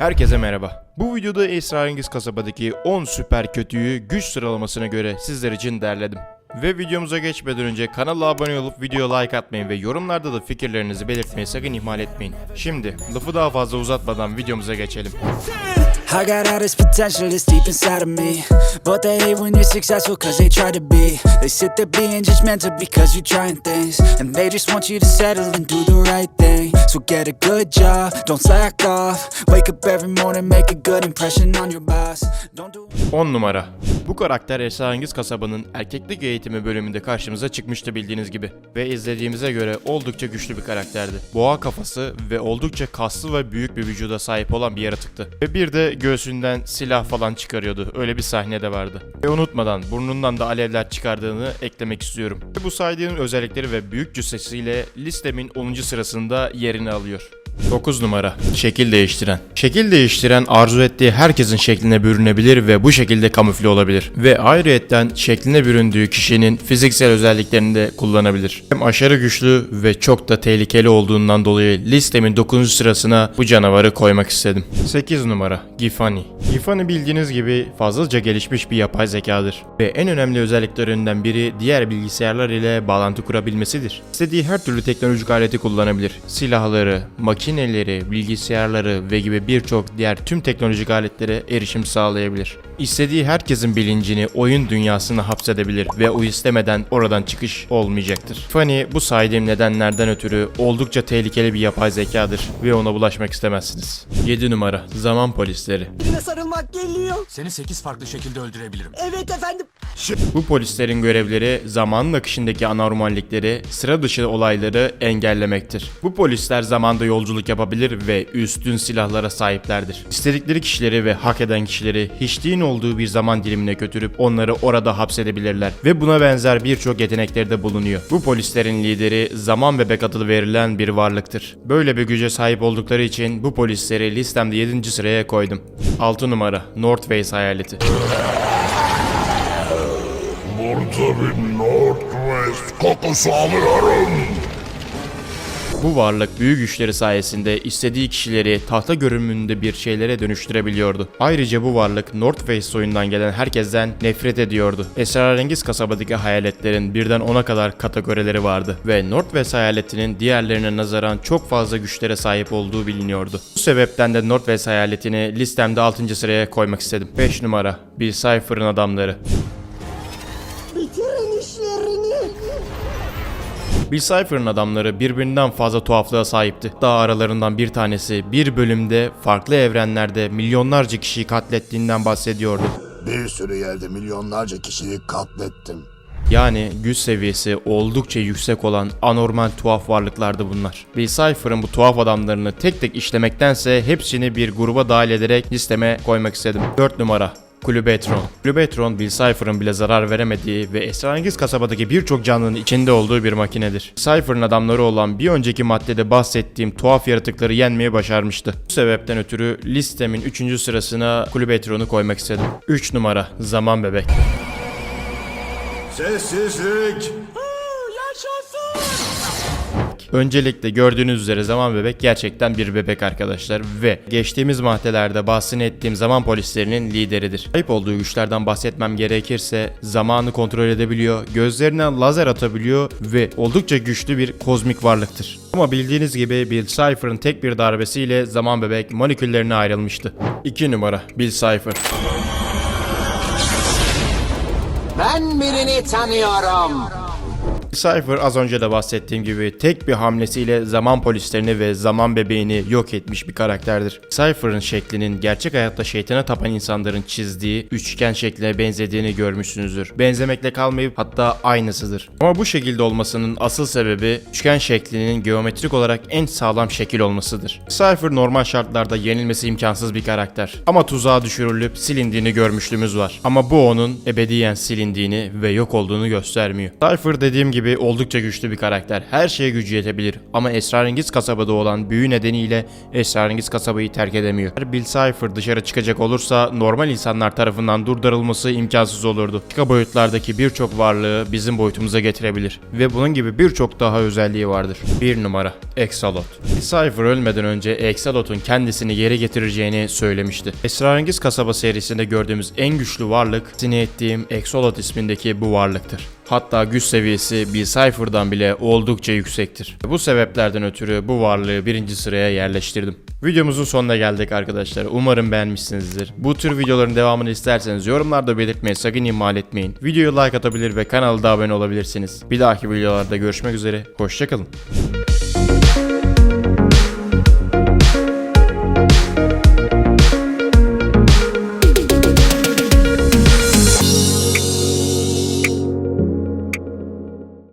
Herkese merhaba. Bu videoda Esrarengiz kasabadaki 10 süper kötüyü güç sıralamasına göre sizler için derledim. Ve videomuza geçmeden önce kanala abone olup videoya like atmayı ve yorumlarda da fikirlerinizi belirtmeyi sakın ihmal etmeyin. Şimdi lafı daha fazla uzatmadan videomuza geçelim. I got all this potential that's deep inside of me But they hate when you're successful cause they try to be They sit there being judgmental because you're trying things And they just want you to settle and do the right thing So get a good job, don't slack off. Wake up every morning, make a good impression on your boss. Don't do 10 numara. Bu karakter Esrarengiz kasabanın erkeklik eğitimi bölümünde karşımıza çıkmıştı bildiğiniz gibi. Ve izlediğimize göre oldukça güçlü bir karakterdi. Boğa kafası ve oldukça kaslı ve büyük bir vücuda sahip olan bir yaratıktı. Ve bir de göğsünden silah falan çıkarıyordu. Öyle bir sahne de vardı. Ve unutmadan burnundan da alevler çıkardığını eklemek istiyorum. Ve bu saydığım özellikleri ve büyük cüssesiyle listemin 10. sırasında yerini alıyor. 9 numara. Şekil değiştiren. Şekil değiştiren arzu ettiği herkesin şekline bürünebilir ve bu şekilde kamufle olabilir. Ve ayrıyetten şekline büründüğü kişinin fiziksel özelliklerini de kullanabilir. Hem aşırı güçlü ve çok da tehlikeli olduğundan dolayı listemin 9. sırasına bu canavarı koymak istedim. 8 numara. Gifani. Gifani bildiğiniz gibi fazlaca gelişmiş bir yapay zekadır. Ve en önemli özelliklerinden biri diğer bilgisayarlar ile bağlantı kurabilmesidir. İstediği her türlü teknolojik aleti kullanabilir. Silahları, makineleri, bilgisayarları ve gibi birçok diğer tüm teknolojik aletlere erişim sağlayabilir. İstediği herkesin bilincini oyun dünyasına hapsedebilir ve o istemeden oradan çıkış olmayacaktır. Fanny bu saydığım nedenlerden ötürü oldukça tehlikeli bir yapay zekadır ve ona bulaşmak istemezsiniz. 7 numara Zaman Polisleri Birine sarılmak geliyor. Seni 8 farklı şekilde öldürebilirim. Evet efendim. Bu polislerin görevleri zamanın akışındaki anormallikleri, sıra dışı olayları engellemektir. Bu polisler zamanda yolculuk yapabilir ve üstün silahlara sahiplerdir. İstedikleri kişileri ve hak eden kişileri hiçliğin olduğu bir zaman dilimine götürüp onları orada hapsedebilirler ve buna benzer birçok yetenekleri de bulunuyor. Bu polislerin lideri zaman bebek adı verilen bir varlıktır. Böyle bir güce sahip oldukları için bu polisleri listemde 7. sıraya koydum. 6 numara North Face hayaleti. Burada bir Northwest kokusu alıyorum. Bu varlık büyük güçleri sayesinde istediği kişileri tahta görünümünde bir şeylere dönüştürebiliyordu. Ayrıca bu varlık North Face soyundan gelen herkesten nefret ediyordu. Esrarengiz kasabadaki hayaletlerin birden 10'a kadar kategorileri vardı ve North Face hayaletinin diğerlerine nazaran çok fazla güçlere sahip olduğu biliniyordu. Bu sebepten de North Face hayaletini listemde 6. sıraya koymak istedim. 5 numara Bill Cipher'ın adamları. Bitirin işlerini. Bill Cipher'ın adamları birbirinden fazla tuhaflığa sahipti. Daha aralarından bir tanesi bir bölümde farklı evrenlerde milyonlarca kişiyi katlettiğinden bahsediyordu. Bir sürü yerde milyonlarca kişiyi katlettim. Yani güç seviyesi oldukça yüksek olan anormal tuhaf varlıklardı bunlar. Bill Cipher'ın bu tuhaf adamlarını tek tek işlemektense hepsini bir gruba dahil ederek listeme koymak istedim. 4 numara Kulübetron. Kulübetron, Bill Cipher'ın bile zarar veremediği ve esrarengiz kasabadaki birçok canlının içinde olduğu bir makinedir. Cipher'ın adamları olan bir önceki maddede bahsettiğim tuhaf yaratıkları yenmeyi başarmıştı. Bu sebepten ötürü listemin 3. sırasına Kulübetron'u koymak istedim. 3 numara Zaman Bebek. Sessizlik. Öncelikle gördüğünüz üzere Zaman Bebek gerçekten bir bebek arkadaşlar ve geçtiğimiz maddelerde bahsini ettiğim zaman polislerinin lideridir. Sahip olduğu güçlerden bahsetmem gerekirse zamanı kontrol edebiliyor, gözlerinden lazer atabiliyor ve oldukça güçlü bir kozmik varlıktır. Ama bildiğiniz gibi Bill Cipher'ın tek bir darbesiyle Zaman Bebek moleküllerine ayrılmıştı. 2 numara Bill Cipher. Ben birini tanıyorum. Cypher az önce de bahsettiğim gibi tek bir hamlesiyle zaman polislerini ve zaman bebeğini yok etmiş bir karakterdir. Cypher'ın şeklinin gerçek hayatta şeytana tapan insanların çizdiği üçgen şekline benzediğini görmüşsünüzdür. Benzemekle kalmayıp hatta aynısıdır. Ama bu şekilde olmasının asıl sebebi üçgen şeklinin geometrik olarak en sağlam şekil olmasıdır. Cypher normal şartlarda yenilmesi imkansız bir karakter. Ama tuzağa düşürülüp silindiğini görmüşlüğümüz var. Ama bu onun ebediyen silindiğini ve yok olduğunu göstermiyor. Cypher dediğim gibi gibi oldukça güçlü bir karakter. Her şeye gücü yetebilir ama esrarengiz kasabada olan büyü nedeniyle esrarengiz kasabayı terk edemiyor. Eğer Bill Cipher dışarı çıkacak olursa normal insanlar tarafından durdurulması imkansız olurdu. Başka boyutlardaki birçok varlığı bizim boyutumuza getirebilir ve bunun gibi birçok daha özelliği vardır. 1 numara Exalot. Bill Cipher ölmeden önce Exalot'un kendisini geri getireceğini söylemişti. Esrarengiz Kasaba serisinde gördüğümüz en güçlü varlık, sine ettiğim Exolot ismindeki bu varlıktır. Hatta güç seviyesi bir Cypher'dan bile oldukça yüksektir. Bu sebeplerden ötürü bu varlığı birinci sıraya yerleştirdim. Videomuzun sonuna geldik arkadaşlar. Umarım beğenmişsinizdir. Bu tür videoların devamını isterseniz yorumlarda belirtmeyi sakın ihmal etmeyin. Videoyu like atabilir ve kanala da abone olabilirsiniz. Bir dahaki videolarda görüşmek üzere. Hoşçakalın.